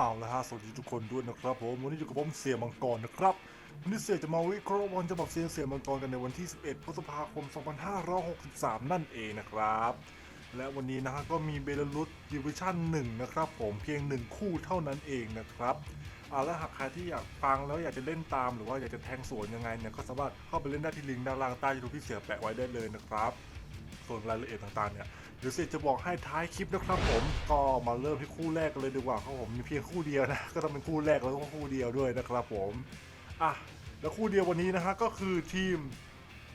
อ้าวแล้วฮะสวัสดีทุกคนด้วยนะครับผมวันนี้อยู่กับผมเสียมังกรนะครับวันนี้เสียจะมาวิเคราะห์บอลฉบับเสียงเสียมังกรกันในวันที่ 11 พฤษภาคม 2563 นั่นเองนะครับ และวันนี้นะฮะก็มีเบลารุสดิวิชั่น1นะครับผมเพียง 1 คู่เท่านั้นเองนะครับอ่าแล้วหากใครที่อยากฟังแล้วอยากจะเล่นตาม หรือว่าอยากจะแทงสวนยังไงเนี่ยก็สามารถเข้าไปเล่นได้ที่ลิงก์ด้านล่างใต้ยูทูบที่เสียแปะไว้ได้เลยนะครับ ส่วนรายละเอียดต่างๆเนี่ย เดี๋ยวเสียจะบอกให้ท้ายคลิปนะครับผมก็มาเริ่มที่คู่แรกกันเลยดีกว่าครับผมมีเพียงคู่เดียวนะก็ต้องเป็นคู่แรกแล้วก็คู่เดียวด้วยนะครับผมอะแล้วคู่เดียววันนี้นะฮะก็คือทีม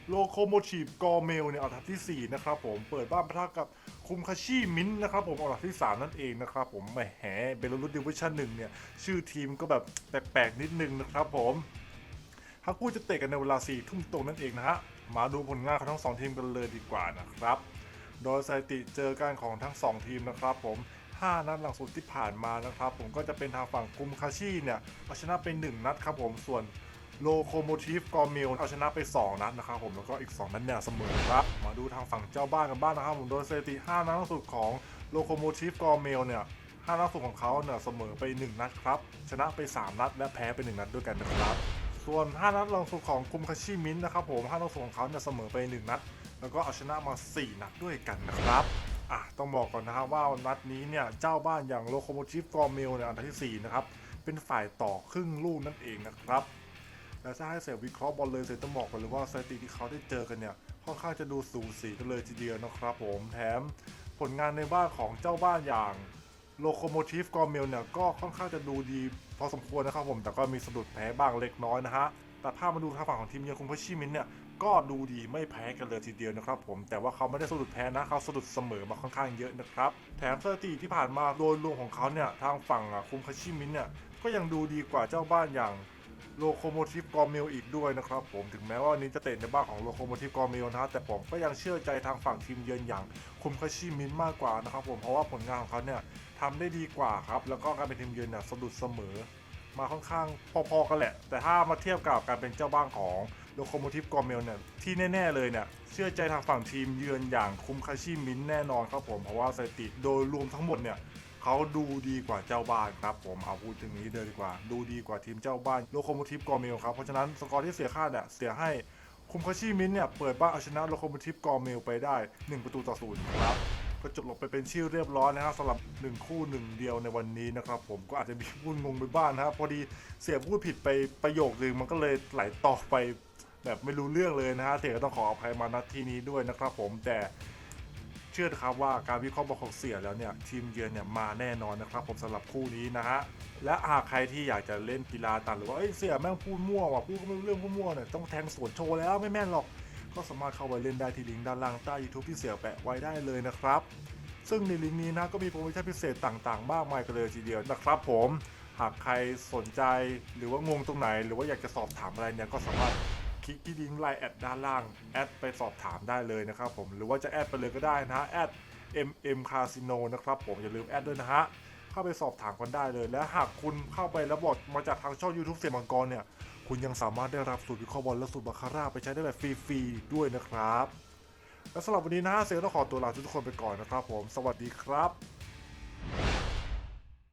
โลโคโมทีฟกอเมลเนี่ยอันดับที่ 4 นะครับผมเปิดบ้านปะทะกับคุมคาชิมินนะครับผมอันดับที่ 3 นั่นเองนะครับผมแหมเบลลุสดิวิชั่นหนึ่งเนี่ยชื่อทีมก็แบบแปลกๆ นิดนึงนะครับผมทั้งคู่จะเตะกันในเวลา4ทุ่มตรงนั่นเองนะฮะมาดูผลงานของทั้งสองทีมกันเลยดีกว่านะครับ โดยสถิติเจอกันของทั้ง 2 ทีมนะครับผม 5 นัดหลังสุดที่ผ่านมานะครับ ผมก็จะเป็นทางฝั่งกุมคาชิเนี่ยเอาชนะไป 1 นัดครับผมส่วนโลโคโมทีฟกอมิลเอาชนะไป 2 นัดนะครับผมแล้วก็อีก 2 นัดเนี่ยเสมอครับ มาดูทางฝั่งเจ้าบ้านกันบ้างนะครับผมโดยสถิติ5นัดหลังสุดของโลโคโมทีฟกอมิลเนี่ย5นัดสุดของเขาเนี่ยเสมอไป 1 นัดครับ ชนะไป 3 นัด และแพ้ไป 1 นัดด้วยกันนะครับ ส่วน 5 นัดลองสุดของกุมคาชิมินนะครับผม 5 นัดสุดของเขาเนี่ยเสมอไป 1 นัด แล้วก็เอาชนะมา 4 นัดด้วยกันนะครับอะต้องบอกก่อนนะครับว่านัดนี้เนี่ยเจ้าบ้านอย่างโลโคโมทีฟกอร์เมลเนี่ยอันดับที่ 4 นะครับ เป็นฝ่ายต่อครึ่งลูกนั่นเองนะครับแล้วถ้าให้เสียวิเคราะห์บอลเลยเสียต้องบอกก่อนเลยว่าสถิติที่เขาได้เจอกันเนี่ยค่อนข้างจะดูสูสีกันเลยทีเดียวนะครับ ผมแถมผลงานในบ้านของเจ้าบ้านอย่างโลโคโมทีฟกอร์เมลเนี่ยก็ค่อนข้างจะดูดีพอสมควรนะครับผมแต่ก็มีสะดุดแพ้บ้างเล็กน้อยนะฮะแต่ถ้ามาดูทางฝั่งของทีมเยือนคุมพชิมินเนี่ย ก็ดูดีไม่แพ้กันเลยทีเดียวนะครับผมแต่ว่าเขาไม่ได้สะดุดแพ้นะเขาสะดุดเสมอมาค่อนข้างเยอะนะครับ แถมสถิติที่ผ่านมาโดยรวมของเขาเนี่ยทางฝั่งคุมพชิมินเนี่ยก็ยังดูดีกว่าเจ้าบ้านอย่างโลโคโมทีฟกอร์เมลอีกด้วยนะครับผมถึงแม้ว่าวันนี้จะเตะในบ้านของโลโคโมทีฟกอร์เมลนะฮะแต่ผมก็ยังเชื่อใจทางฝั่งทีมเยือนอย่างคุมคาชิมินมากกว่านะครับผมเพราะว่าผลงานของเขาเนี่ยทำได้ดีกว่าครับแล้วก็การเป็นทีมเยือนเนี่ยสะดุดเสมอ มาค่อนข้างพอๆกันแหละ แต่ถ้ามาเทียบกับการเป็นเจ้าบ้านของโลโคโมทีฟกอร์เมลเนี่ยที่แน่ ๆ เลยเนี่ยเชื่อใจทางฝั่งทีมเยือนอย่างคุมคาชิมินแน่นอนครับผมเพราะว่าสถิติโดยรวมทั้งหมดเนี่ยเขาดูดีกว่าเจ้าบ้านครับผมเอาพูดถึงนี้เลยดีกว่า ดูดีกว่าทีมเจ้าบ้านโลโคโมทีฟกอร์เมลครับเพราะฉะนั้นสกอร์ที่เสียค่าเนี่ยเสียให้คุมคาชิมินเนี่ยเปิดบ้านเอาชนะโลโคโมทีฟกอร์เมลไปได้ 1 ประตูต่อศูนย์ครับ ก็จบลงไปเป็นชื่เรียบร้อยนะครับสำหรับ 1 คู่ 1 เดียวในวันนี้นะครับผมก็อาจจะมีพูดงงไปบ้างนะครับพอดีเสียพูดผิดไปประโยคนึงมันก็เลยไหลต่อไปแบบไม่รู้เรื่องเลยนะฮะเสียก็ต้องขออภัยมาณที่นี้ด้วยนะครับผมแต่เชื่อครับว่าการวิเคราะห์บอลของเสียแล้วเนี่ยทีมเยือนเนี่ยมาแน่นอนนะครับผมสำหรับคู่นี้นะฮะและหากใครที่อยากจะเล่นกีฬาต่างหรือว่าเอ้ยเสียแม่งพูดมั่วว่ะพูดก็ไม่รู้เรื่องพูดมั่วเนี่ยต้องแทงสวนโชว์แล้วไม่แม่นหรอก ก็สามารถเข้าไปเล่นได้ที่ลิงก์ด้านล่างใต้ YouTube ที่เสียแปะไว้ได้เลยนะครับ ซึ่งในลิงก์นี้นะก็มีโปรโมชั่นพิเศษต่างๆ มากมายกันเลยทีเดียวนะครับผมหากใครสนใจหรือว่างงตรงไหน หรือว่าอยากจะสอบถามอะไรเนี่ยก็สามารถคลิกที่ลิงก์ไลน์แอดด้านล่างแอดไปสอบถามได้เลยนะครับผมหรือว่าจะแอดไปเลยก็ได้นะฮะแอด mm casino นะครับผมอย่าลืมแอดด้วยนะฮะ เข้าไปสอบถามกันได้เลย และหากคุณเข้าไปแล้วบอกมาจากทางช่อง YouTube เสียงมังกรเนี่ย คุณยังสามารถได้รับสูตรวิเคราะห์บอลและสูตรบาคาร่าไปใช้ได้แบบฟรีๆด้วยนะครับ และสำหรับวันนี้นะฮะเสียงต้องขอตัวลาทุกคนไปก่อนนะครับผม สวัสดีครับ